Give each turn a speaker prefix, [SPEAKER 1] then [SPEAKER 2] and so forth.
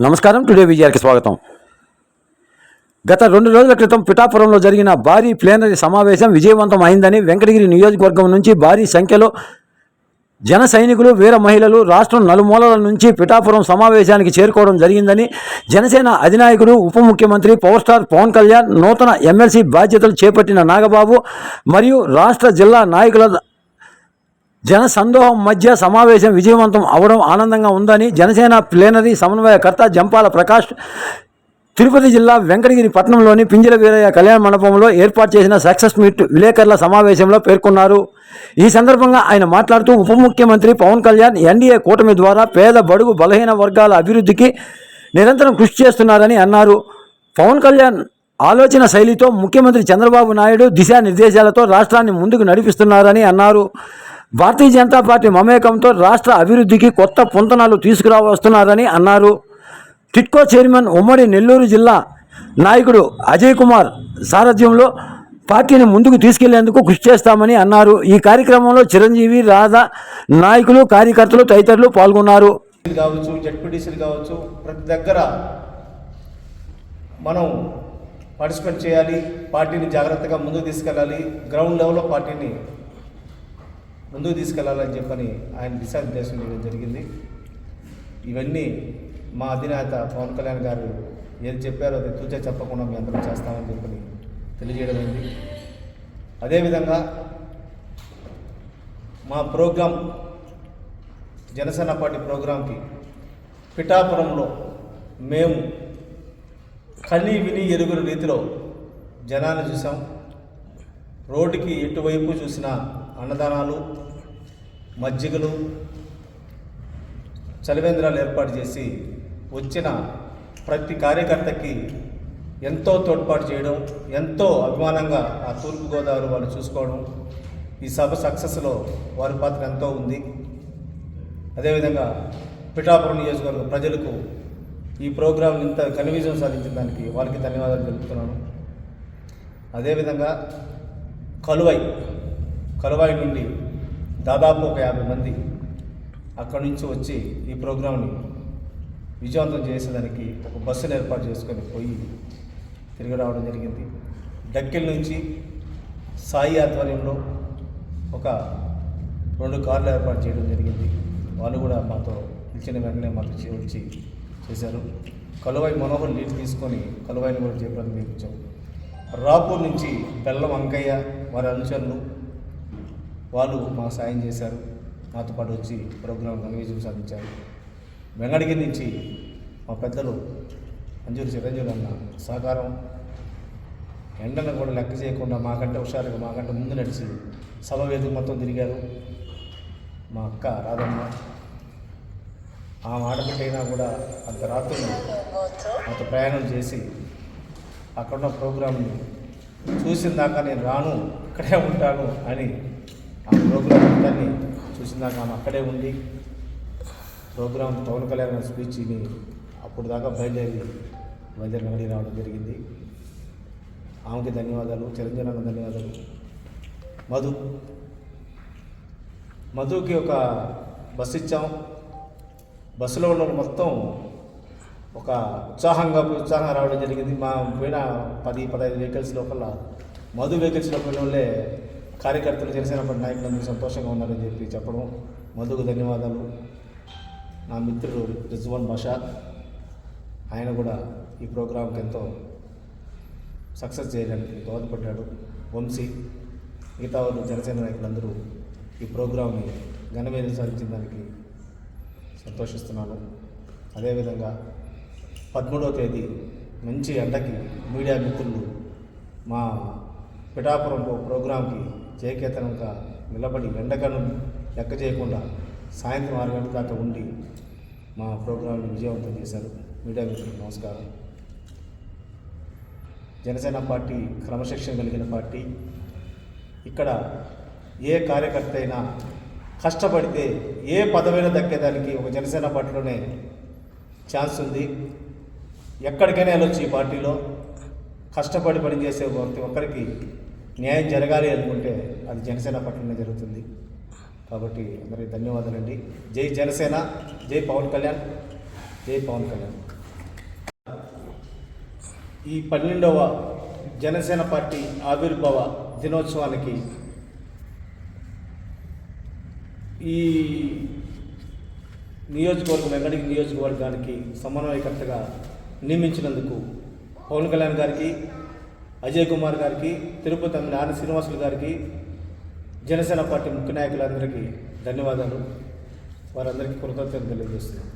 [SPEAKER 1] నమస్కారం. టుడే విజయార్కి స్వాగతం.
[SPEAKER 2] గత రెండు రోజుల క్రితం పిఠాపురంలో జరిగిన భారీ ప్లేనరీ సమావేశం విజయవంతం అయిందని వెంకటగిరి నియోజకవర్గం నుంచి భారీ సంఖ్యలో జన సైనికులు వీర మహిళలు రాష్ట్రం నలుమూలల నుంచి పిఠాపురం సమావేశానికి చేరుకోవడం జరిగిందని జనసేన అధినాయకుడు ఉప ముఖ్యమంత్రి పవర్ స్టార్ పవన్ కళ్యాణ్ నూతన ఎమ్మెల్సీ బాధ్యతలు చేపట్టిన నాగబాబు మరియు రాష్ట్ర జిల్లా నాయకుల జన సందోహం మధ్య సమావేశం విజయవంతం అవడం ఆనందంగా ఉందని జనసేన ప్లేనరీ సమన్వయకర్త జంపాల ప్రకాష్ తిరుపతి జిల్లా వెంకటగిరి పట్టణంలోని పింజల వీరయ్య కళ్యాణ మండపంలో ఏర్పాటు చేసిన సక్సెస్ మీట్ విలేకరుల సమావేశంలో పేర్కొన్నారు. ఈ సందర్భంగా ఆయన మాట్లాడుతూ ఉప ముఖ్యమంత్రి పవన్ కళ్యాణ్ ఎన్డీఏ కూటమి ద్వారా పేద బడుగు బలహీన వర్గాల అభివృద్ధికి నిరంతరం కృషి చేస్తున్నారని అన్నారు. పవన్ కళ్యాణ్ ఆలోచన శైలితో ముఖ్యమంత్రి చంద్రబాబు నాయుడు దిశానిర్దేశాలతో రాష్ట్రాన్ని ముందుకు నడిపిస్తున్నారని అన్నారు. భారతీయ జనతా పార్టీ మమేకంతో రాష్ట్ర అభివృద్ధికి కొత్త పుంతనాలు తీసుకురావస్తున్నారని అన్నారు. టిట్కో చైర్మన్ ఉమ్మడి నెల్లూరు జిల్లా నాయకుడు అజయ్ కుమార్ సారథ్యంలో పార్టీని ముందుకు తీసుకెళ్ళేందుకు కృషి చేస్తామని అన్నారు. ఈ కార్యక్రమంలో చిరంజీవి రాధా నాయకులు కార్యకర్తలు తదితరులు పాల్గొన్నారు.
[SPEAKER 3] కావచ్చు జడ్పీటీసీలు కావచ్చు ప్రతి దగ్గర మనం పార్టిసిపేట్ చేయాలి పార్టీని జాగ్రత్తగా ముందుకు తీసుకెళ్ళాలి గ్రౌండ్ లెవెల్లో పార్టీని ముందుకు తీసుకెళ్ళాలని చెప్పని ఆయన దిశానిర్దేశం చేయడం జరిగింది. ఇవన్నీ మా అధినేత పవన్ కళ్యాణ్ గారు ఏది చెప్పారో అది తూచా చెప్పకుండా మేము అందరం చేస్తామని చెప్పని తెలియజేయడం అయింది. అదేవిధంగా మా ప్రోగ్రాం జనసేన పార్టీ ప్రోగ్రాంకి పిఠాపురంలో మేము కని విని ఎరుగుల రీతిలో జనాన్ని చూసాం. రోడ్డుకి ఎటువైపు చూసిన అన్నదానాలు మజ్జిగలు చలివేంద్రాలు ఏర్పాటు చేసి వచ్చిన ప్రతి కార్యకర్తకి ఎంతో తోడ్పాటు చేయడం ఎంతో అభిమానంగా ఆ తూర్పుగోదావరి వాళ్ళు చూసుకోవడం ఈ సభ సక్సెస్లో వారి పాత్ర ఎంతో ఉంది. అదేవిధంగా పిఠాపురం నియోజకవర్గ ప్రజలకు ఈ ప్రోగ్రాం ఇంత కన్విజన్ సాధించిన దానికి వాళ్ళకి ధన్యవాదాలు తెలుపుతున్నాను. అదేవిధంగా కలువై కరువాయి నుండి దాదాపు ఒక యాభై మంది అక్కడి నుంచి వచ్చి ఈ ప్రోగ్రాంని విజయవంతం చేసేదానికి ఒక బస్సును ఏర్పాటు చేసుకొని పోయి తిరిగి రావడం జరిగింది. డక్కిల్ నుంచి సాయి ఆధ్వర్యంలో ఒక రెండు కార్లు ఏర్పాటు చేయడం జరిగింది. వాళ్ళు కూడా మాతో నిలిచిన వెంటనే మాకు చేయొచ్చి వచ్చి చేశారు. కలువై మనోహర్ లీడ్ తీసుకొని కలువైని కూడా చేపడానికి ఇచ్చాం రాపూర్ నుంచి బెల్లం అంకయ్య వారి అనుచరులు వాళ్ళు మాకు సాయం చేశారు. మాతో పాటు వచ్చి ప్రోగ్రాం ఘనవిజయం సాధించారు. వెంగడగిరి నుంచి మా పెద్దలు మంజూరు చిరంజీవులు అన్న సహకారం ఎండను కూడా లెక్క చేయకుండా మాకంటే హుషారుగా మాకంటే ముందు నడిచి సభ వేదిక మొత్తం తిరిగారు. మా అక్క రాధమ్మ ఆ ఆడబిడ్డైనా కూడా అంత రాత్రి అంత ప్రయాణం చేసి అక్కడున్న ప్రోగ్రాంని చూసిన దాకా నేను రాను ఇక్కడే ఉంటాను అని ఆ ప్రోగ్రాం అంతాన్ని చూసిన ఆమె అక్కడే ఉండి ప్రోగ్రాం పవన్ కళ్యాణ్ స్పీచ్ విని అప్పుడు దాకా బయలుదేరి బయలుదేరి మళ్ళీ రావడం జరిగింది. ఆమెకి ధన్యవాదాలు చిరంజీవి ధన్యవాదాలు. మధు మధుకి ఒక బస్సు ఇచ్చాం. బస్సులో ఉన్న మొత్తం ఒక ఉత్సాహంగా ఉత్సాహంగా రావడం జరిగింది. మా పోయిన పది పదహైదు వెహికల్స్ లోపల మధు వెహికల్స్ లోపల వాళ్ళే కార్యకర్తలు జనసేన పార్టీ నాయకులందరూ సంతోషంగా ఉన్నారని చెప్పి చెప్పడం మధుకు ధన్యవాదాలు. నా మిత్రుడు రిజ్వాన్ బాషా ఆయన కూడా ఈ ప్రోగ్రాంకి ఎంతో సక్సెస్ చేయడానికి దోహదపడ్డాడు వంశీ మిగతా వాళ్ళు జనసేన నాయకులందరూ ఈ ప్రోగ్రాంని ఘనవేదం సాధించిన దానికి సంతోషిస్తున్నాను అదేవిధంగా పదమూడవ తేదీ మంచి ఎండకి మీడియా మిత్రులు మా పిఠాపురంలో ప్రోగ్రాంకి జయకేతనంగా నిలబడి ఎండగను లెక్క చేయకుండా సాయంత్రం ఆరు గంటల దాకా ఉండి మా ప్రోగ్రాంని విజయవంతం చేశారు. మీడియా మిత్రులకు నమస్కారం. జనసేన పార్టీ క్రమశిక్షణ కలిగిన పార్టీ. ఇక్కడ ఏ కార్యకర్త అయినా కష్టపడితే ఏ పదవైనా దక్కేదానికి ఒక జనసేన పార్టీలోనే ఛాన్స్ ఉంది. ఎక్కడికైనా వెళ్ళొచ్చు ఈ పార్టీలో. కష్టపడి పనిచేసే ప్రతి ఒక్కరికి న్యాయం జరగాలి అనుకుంటే అది జనసేన పట్లనే జరుగుతుంది. కాబట్టి అందరికీ ధన్యవాదాలండి. జై జనసేన జై పవన్ కళ్యాణ్ జై పవన్ కళ్యాణ్. ఈ పన్నెండవ జనసేన పార్టీ ఆవిర్భావ దినోత్సవానికి ఈ నియోజకవర్గం వెంకటగిరి నియోజకవర్గానికి సమన్వయకర్తగా నియమించినందుకు పవన్ కళ్యాణ్ గారికి అజయ్ కుమార్ గారికి తిరుపతి నారాయణ శ్రీనివాసులు గారికి జనసేన పార్టీ ముఖ్య నాయకులందరికీ ధన్యవాదాలు. వారందరికీ కృతజ్ఞతలు తెలియజేస్తున్నాను